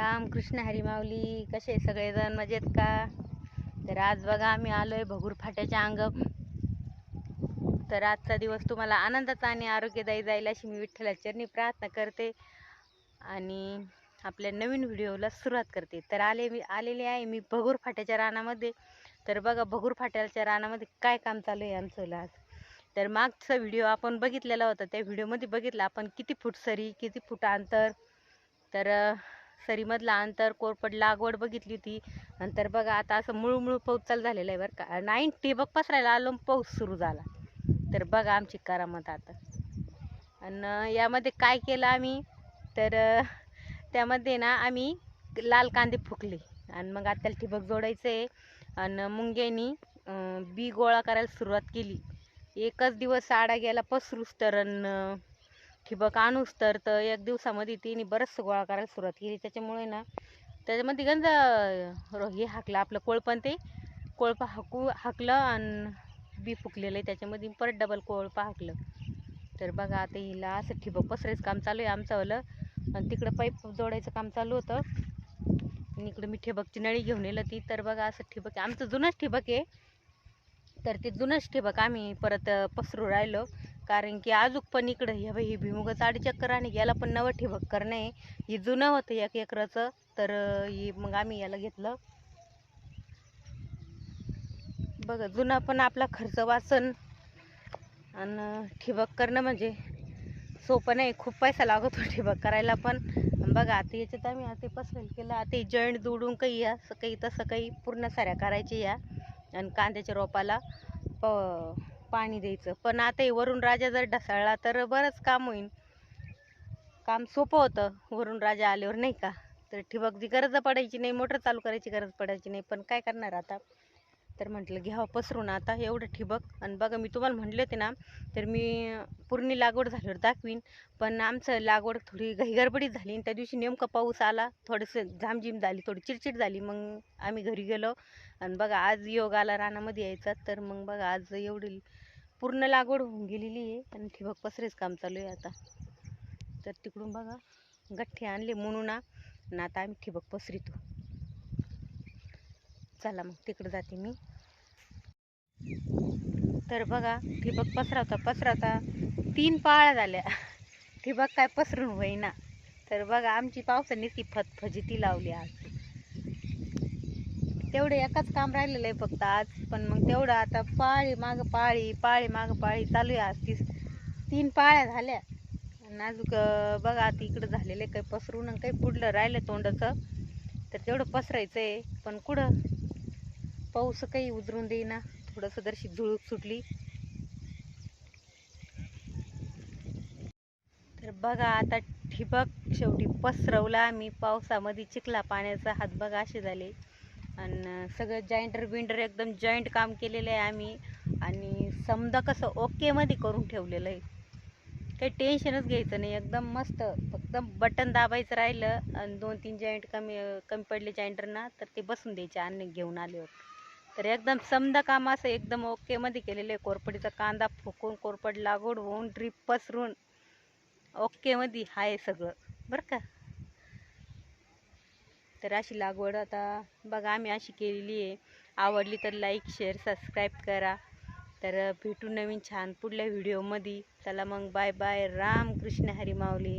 राम कृष्ण हरी माऊली कसे सगळेजण मजेत का? तर आज बघा आम्ही आलोय भगूर फाट्याच्या अंग तर आजचा दिवस तुम्हाला आनंदाचा आणि आरोग्यदायी जाईल अशी मी विठ्ठला चरणी प्रार्थना करते. आणि आपल्या नवीन व्हिडिओला सुरुवात करते. तर आले मी आलेले आहे मी भगूर फाट्याच्या रानामध्ये. तर बघा भगूर फाट्याच्या रानामध्ये काय काम चालू आहे आमचं आज? तर मागचा व्हिडिओ आपण बघितलेला होता. त्या व्हिडिओमध्ये बघितला आपण किती फूट सरी किती फूट अंतर. तर सरीमधला अंतर कोरपड लागवड बघितली होती. नंतर बघा आता असं मुळूमुळू पाऊस चालू झालेला आहे बरं का. नाईन टिबक पसरायला आलो पाऊस सुरू झाला. तर बघा आमची करामत आता. आणि यामध्ये काय केलं आम्ही? तर त्यामध्ये ना आम्ही लाल कांदे फुकले. आणि मग आता ठिबक जोडायचं आहे आणि मुंग्यांनी बी गोळा करायला सुरुवात केली. एकच दिवस आडा गेला पसरूस तर ठिबक आणूस तर तर एक दिवसामध्ये तिने बरंचसं गोळा करायला सुरुवात केली. त्याच्यामुळे ना त्याच्यामध्ये गंज हे हाकलं आपलं कोळपण ते. कोळपं हाकू हाकलं आणि बी फुकलेलं आहे त्याच्यामध्ये. परत डबल कोळपं हाकलं. तर बघा आता हिला असं ठिबक पसरायचं काम चालू आहे आमचंवालं आणि तिकडं पाईप जोडायचं काम चालू होतं. आणि इकडं मी ठिबकची नळी घेऊन येलं ती. तर बघा असं ठिबक आहे. आमचं जुनंच ठिबक आहे. तर ते जुनंच ठिबक आम्ही परत पसरू राहिलो. कारण की अजूक पण इकडं हे बाई हे भिमुगाचं आडी चक्कर आणि याला पण नवं ठिबक करणं आहे हे जुनं होतं एक एकराचं तर हे मग आम्ही याला घेतलं. बघा जुना पण आपला खर्च वाचन आणि ठिबक करणं म्हणजे सोपं नाही. खूप पैसा लागतो ठिबक करायला पण. बघा आता याच्यात आम्ही आता पसरेल केलं. आता जॉईंट जोडून काही असं काही तसं काही पूर्ण साऱ्या करायच्या या. आणि कांद्याच्या रोपाला प पाणी द्यायचं. पण आता हे वरून राजा जर ढसाळला तर बरंच काम होईल काम सोपं होतं. वरून राजा आल्यावर नाही का? तर ठिबकची गरज पडायची नाही मोटर चालू करायची गरज पडायची नाही. पण काय करणार आता? तर म्हटलं घ्यावं पसरून आता एवढं ठिबक. आणि बघा मी तुम्हाला म्हटले होते ना तर मी पूर्ण लागवड झाल्यावर दाखवीन. पण आमचं लागवड थोडी घाईगडबडीत झाली आणि त्या दिवशी नेमकं पाऊस आला थोडंसं झामझिम झाली थोडी चिडचिड झाली. मग आम्ही घरी गेलो. आणि बघा आज योग आला रानामध्ये यायचा. तर मग बघा आज एवढी पूर्ण लागवड होऊन गेलेली आहे. आणि ठिबक पसरेच काम चालू आहे आता. तर तिकडून बघा गठ्ठे आणले म्हणून आणि आता आम्ही ठिबक पसरितो. चला मग तिकडं जाते मी. तर बघा ठिबक पसरवता पसरवता तीन पाळ्या झाल्या. ठिबक काय पसरून होईना. तर बघा आमची पावसाने ती फतफजिती लावली आज. तेवढं एकच काम राहिलेलं आहे फक्त आज. पण मग तेवढं आता पाळी माग पाळी पाळी माग पाळी चालू आहे आज. ती तीन पाळ्या झाल्या. नाजूक बघा आता इकडं झालेलं आहे. काही पसरून काही पुढलं राहिलं तोंडाचं. तर तेवढं पसरायचं आहे पण कुठं? पाऊस काही उजरून देईना. थोडंसं जरशी झुळूक सुटली. तर बघा आता ठिबक शेवटी पसरवला. आम्ही पावसामध्ये चिखला पाण्याचा हात बघा असे झाले. आणि सगळं जॉईंटर बिंटर एकदम जॉईंट काम केलेलं आहे आम्ही. आणि समजा कसं ओकेमध्ये करून ठेवलेलं आहे. काही टेन्शनच घ्यायचं नाही. एकदम मस्त फक्त बटन दाबायचं राहिलं. आणि दोन तीन जॉईंट कमी कमी पडले जॉईंटरना तर ते बसून द्यायचे. आणि घेऊन आल्यावर. तर एकदम समजा काम असं एकदम ओकेमध्ये केलेलं आहे. कोरपडीचा कांदा फुकून कोरपड लागवड होऊन ड्रीप पसरून ओकेमध्ये आहे सगळं. बरं का? तर अशी लागवड आता बघा आम्ही अशी केलेली आहे. आवडली तर लाईक शेअर सबस्क्राईब करा. तर भेटू नवीन छान पुढल्या व्हिडिओमध्ये चला मग बाय बाय राम कृष्ण हरी माऊली.